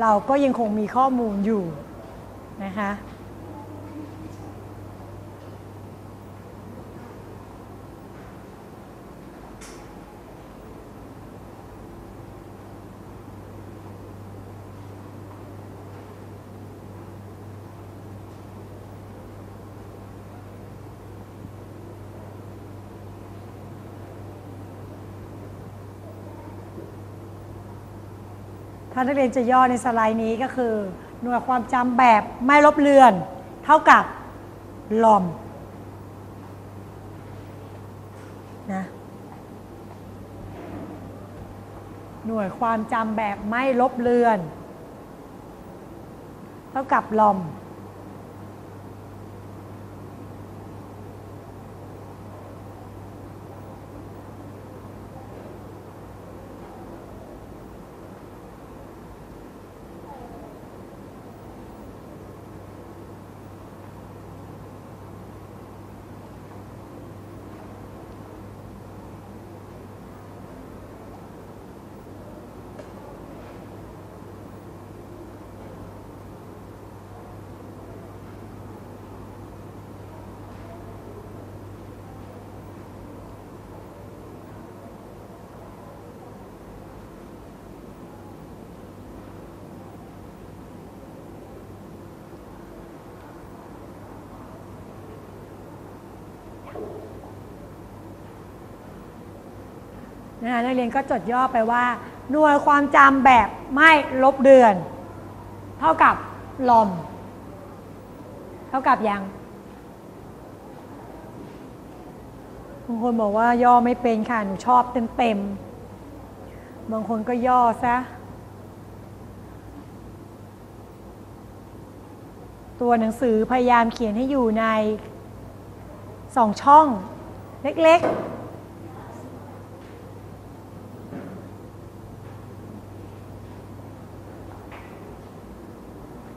เราก็ยังคงมีข้อมูลอยู่นะคะ ถ้านักเรียนจะย่อในสไลด์นี้ก็คือ หน่วยความจำแบบไม่ลบเลือน เท่ากับลอมนะหน่วยความจำแบบไม่ลบเลือน เท่ากับลอม นะคะนักเรียนก็จดย่อไปว่า หน่วยความจำแบบไม่ลบเดือน เท่ากับลอม เท่ากับยังบางคนบอกว่าย่อไม่เป็นค่ะ หนูชอบเต็มๆ บางคนก็ย่อซะ ตัวหนังสือพยายามเขียนให้อยู่ในสองช่อง เล็กๆ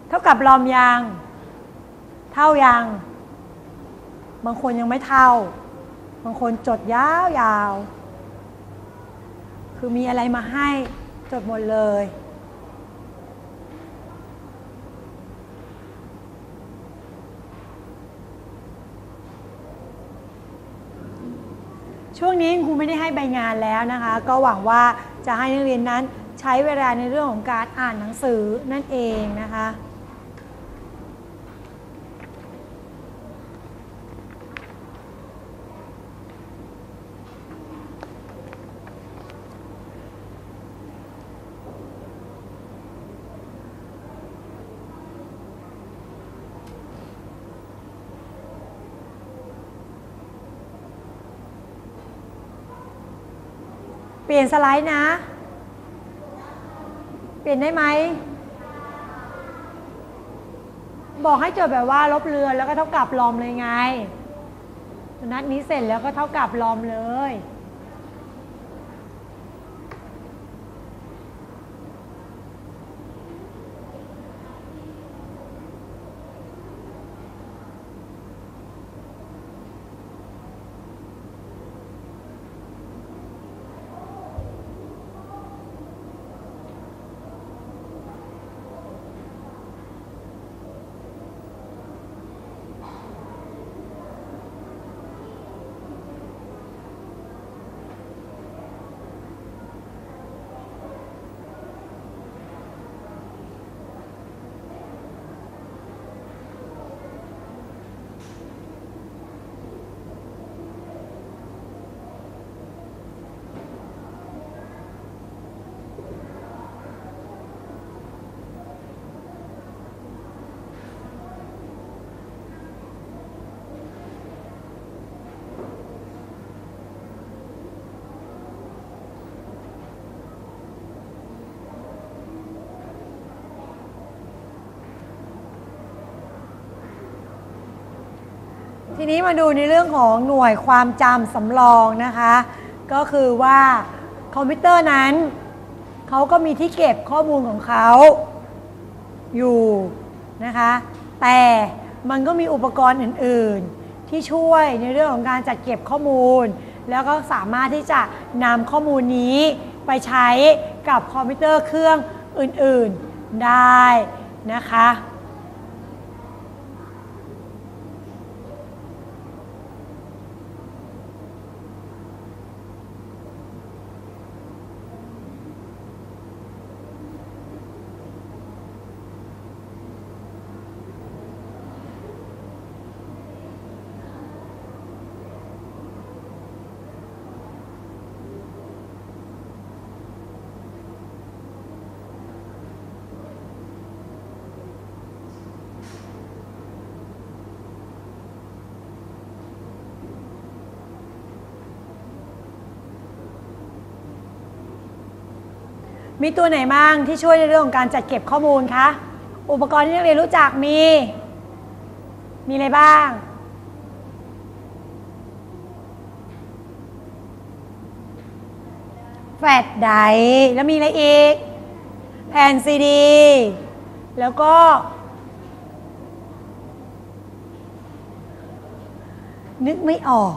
เท่า กับลอมยาง เท่ายาง บางคนยังไม่เท่า บางคนจดยาวยาว คือมีอะไรมาให้จดหมดเลย ช่วงนี้ครูไม่ได้ให้ใบงานแล้วนะคะ ก็หวังว่าจะให้นักเรียนนั้นใช้เวลาในเรื่องของการอ่านหนังสือนั่นเองนะคะ เปลี่ยนสไลด์นะ เปลี่ยนได้ไหม บอกให้จดแบบว่าลบเรือแล้วก็เท่ากับลอมเลยไงนัดนี้เสร็จแล้วก็เท่ากับลอมเลย ทีนี้มาดูในเรื่องของหน่วยความจำสำรองนะคะ ก็คือว่าคอมพิวเตอร์นั้นเขาก็มีที่เก็บข้อมูลของเขาอยู่นะคะ แต่มันก็มีอุปกรณ์อื่น ๆ ที่ช่วยในเรื่องของการจัดเก็บข้อมูล แล้วก็สามารถที่จะนำข้อมูลนี้ไปใช้กับคอมพิวเตอร์เครื่องอื่น ๆ ได้นะคะ มีตัวไหนบ้างที่ช่วยในเรื่องของการจัดเก็บข้อมูลคะ อุปกรณ์ที่นักเรียนรู้จักมี มีอะไรบ้าง แฟลชไดรฟ์แล้วมีอะไรอีก แผ่นซีดี แล้วก็ นึกไม่ออก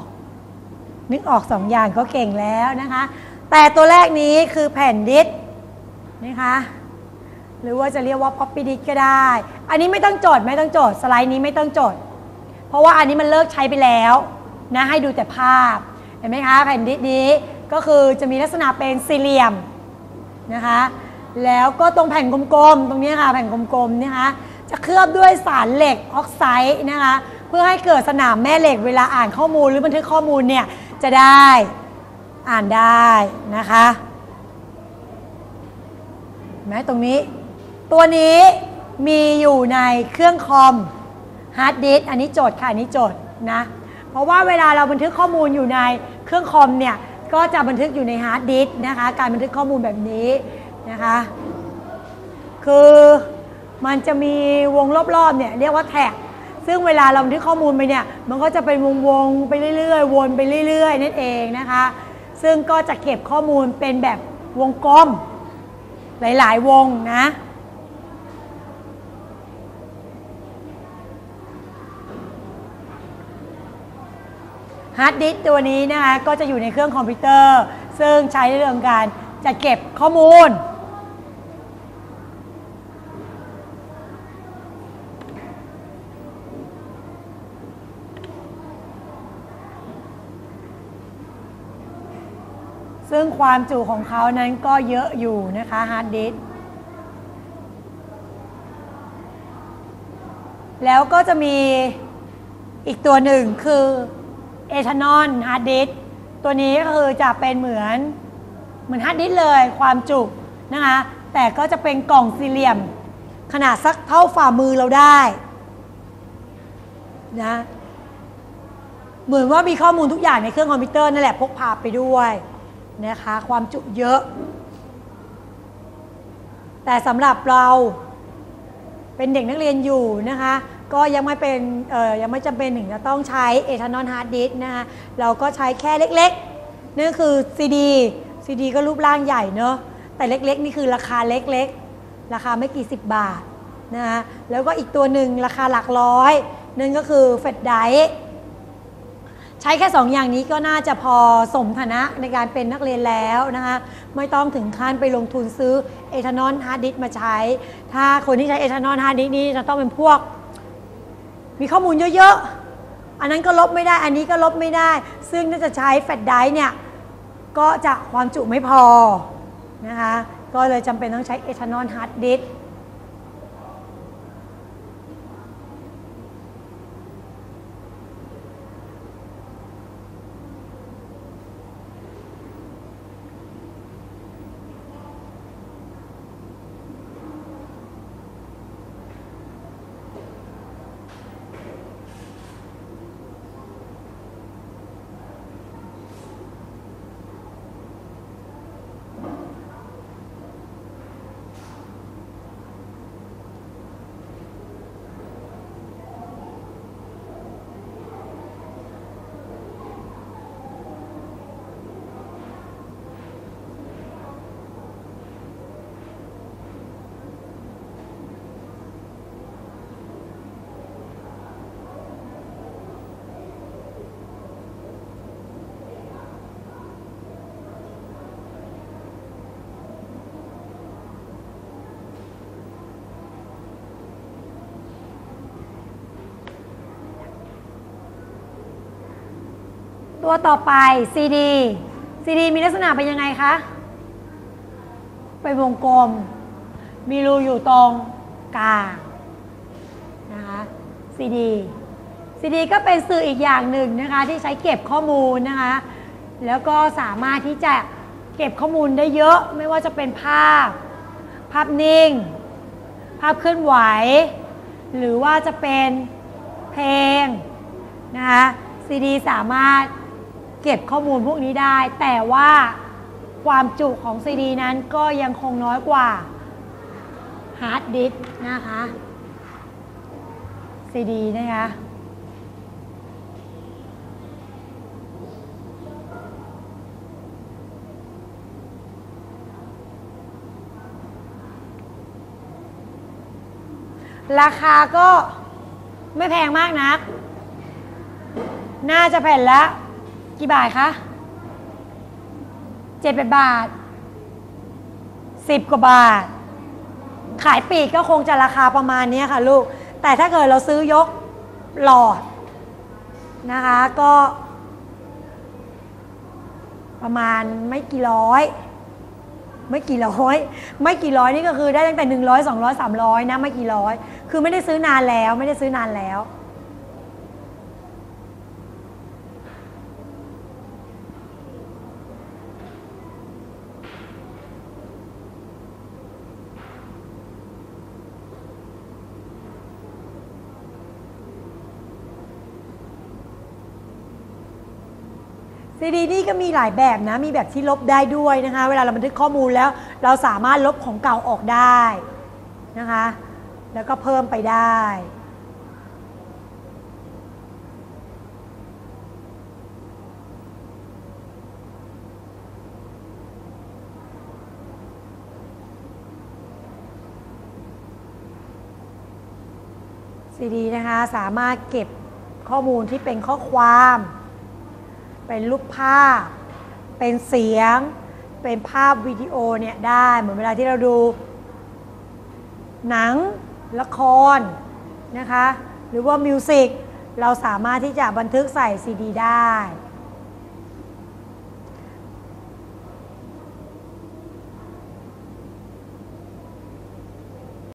นึกออกสองอย่างก็เก่งแล้วนะคะ แต่ตัวแรกนี้คือแผ่นดิสก์ นะคะ หรือว่าจะเรียกว่า Poppy Disk ก็ได้ อันนี้ไม่ต้องจดไม่ต้องจดสไลด์นี้ไม่ต้องจดเพราะว่าอันนี้มันเลิกใช้ไปแล้วนะให้ดูแต่ภาพ เห็นไหมคะ แผ่นดิสนี้ก็คือจะมีลักษณะเป็นสี่เหลี่ยมนะคะ แล้วก็ตรงแผ่นกลมๆ ตรงนี้ค่ะแผ่นกลมๆนะคะจะเคลือบด้วยสารเหล็กออกไซด์นะคะเพื่อให้เกิดสนามแม่เหล็กเวลาอ่านข้อมูลหรือบันทึกข้อมูลเนี่ยจะได้อ่านได้นะคะ แม้ตรงนี้ ตัวนี้มีอยู่ในเครื่องคอมฮาร์ดดิสก์อันนี้โจทย์ค่ะอันนี้โจทย์นะ เพราะว่าเวลาเราบันทึกข้อมูลอยู่ในเครื่องคอมเนี่ย ก็จะบันทึกอยู่ในฮาร์ดดิสนะคะ การบันทึกข้อมูลแบบนี้นะคะ คือมันจะมีวงรอบๆเนี่ยเรียกว่าแท็ก ซึ่งเวลาเราบันทึกข้อมูลไปเนี่ย มันก็จะเป็นวงๆไปเรื่อยๆ วนไปเรื่อยๆนั่นเองนะคะ ซึ่งก็จะเก็บข้อมูลเป็นแบบวงกลม หลาย ๆ วงนะ ฮาร์ดดิสตัวนี้นะคะ ก็จะอยู่ในเครื่องคอมพิวเตอร์ ซึ่งใช้ในเรื่องการจะเก็บข้อมูล ซึ่งความจุของเขานั้นก็เยอะอยู่นะคะฮาร์ดดิสก์แล้วก็จะมีอีกตัวหนึ่งคือเอทานอลฮาร์ดดิสก์ตัวนี้ก็คือจะเป็นเหมือนเหมือนฮาร์ดดิสก์เลยความจุนะคะ แต่ก็จะเป็นกล่องสี่เหลี่ยม ขนาดสักเท่าฝ่ามือเราได้นะเหมือนว่ามีข้อมูลทุกอย่างในเครื่องคอมพิวเตอร์นั่นแหละพกพาไปด้วย นะคะความจุเยอะ แต่สำหรับเราเป็นเด็กนักเรียนอยู่นะคะ ก็ยังไม่เป็นยังไม่จำเป็นถึงจะต้องใช้เอทานอลฮาร์ดดิสนะคะเราก็ใช้แค่เล็กๆนั่นคือซีดีซีดีก็รูปร่างใหญ่เนอะแต่เล็กๆ นี่คือราคาเล็กๆ ราคาไม่กี่สิบบาทนะคะแล้วก็อีกตัวหนึ่งราคาหลักร้อย นั่นก็คือเฟดได ใช้แค่2ออย่างนี้ก็น่าจะพอสมฐานะในการเป็นนักเรียนแล้วนะคะไม่ต้องถึงขั้นไปลงทุนซื้อเอทานอลฮาร์ดดิสมาใช้ ถ้าคนที่ใช้เอทานอลฮาร์ดดิสนี้จะต้องเป็นพวก มีข้อมูลเยอะๆ อันนั้นก็ลบไม่ได้อันนี้ก็ลบไม่ได้ ซึ่งถ้าจะใช้แฟลชไดร์เนี่ยก็จะความจุไม่พอนะคะก็เลยจำเป็นต้องใช้เอทานอลฮาร์ดดิส ตัวต่อไป CD CD มีลักษณะเป็นยังไงคะ เป็นวงกลม มีรูอยู่ตรงกลางนะคะ CD CD ก็เป็นสื่ออีกอย่างหนึ่งนะคะ ที่ใช้เก็บข้อมูลนะคะ แล้วก็สามารถที่จะเก็บข้อมูลได้เยอะไม่ว่าจะเป็นภาพ ภาพนิ่ง ภาพเคลื่อนไหว หรือว่าจะเป็นเพลงนะคะซีดีสามารถ เก็บข้อมูลพวกนี้ได้ แต่ว่าความจุของซีดีนั้นก็ยังคงน้อยกว่าฮาร์ดดิสก์นะคะซีดีนะคะราคาก็ไม่แพงมากนัก น่าจะแผ่นละ กี่บาทคะเจ็ดแปดบาทสิบกว่าบาท ขายปีกก็คงจะราคาประมาณนี้ค่ะลูก แต่ถ้าเกิดเราซื้อยกหลอดนะคะก็ ประมาณไม่กี่ร้อย ไม่กี่ร้อย ไม่กี่ร้อยนี่ก็คือได้ตั้งแต่หนึ่งร้อยสองร้อยสามร้อยนะไม่กี่ร้อย คือไม่ได้ซื้อนานแล้วไม่ได้ซื้อนานแล้ว ซีดีนี่ก็มีหลายแบบนะ มีแบบที่ลบได้ด้วยนะคะ เวลาเราบันทึกข้อมูลแล้ว เราสามารถลบของเก่าออกได้นะคะ แล้วก็เพิ่มไปได้ ซีดีนะคะ สามารถเก็บข้อมูลที่เป็นข้อความ เป็นรูปภาพ เป็นเสียง เป็นภาพวิดีโอเนี่ยได้เหมือนเวลาที่เราดู หนังละครนะคะ หรือว่ามิวสิกเราสามารถที่จะบันทึกใส่ซีดีได้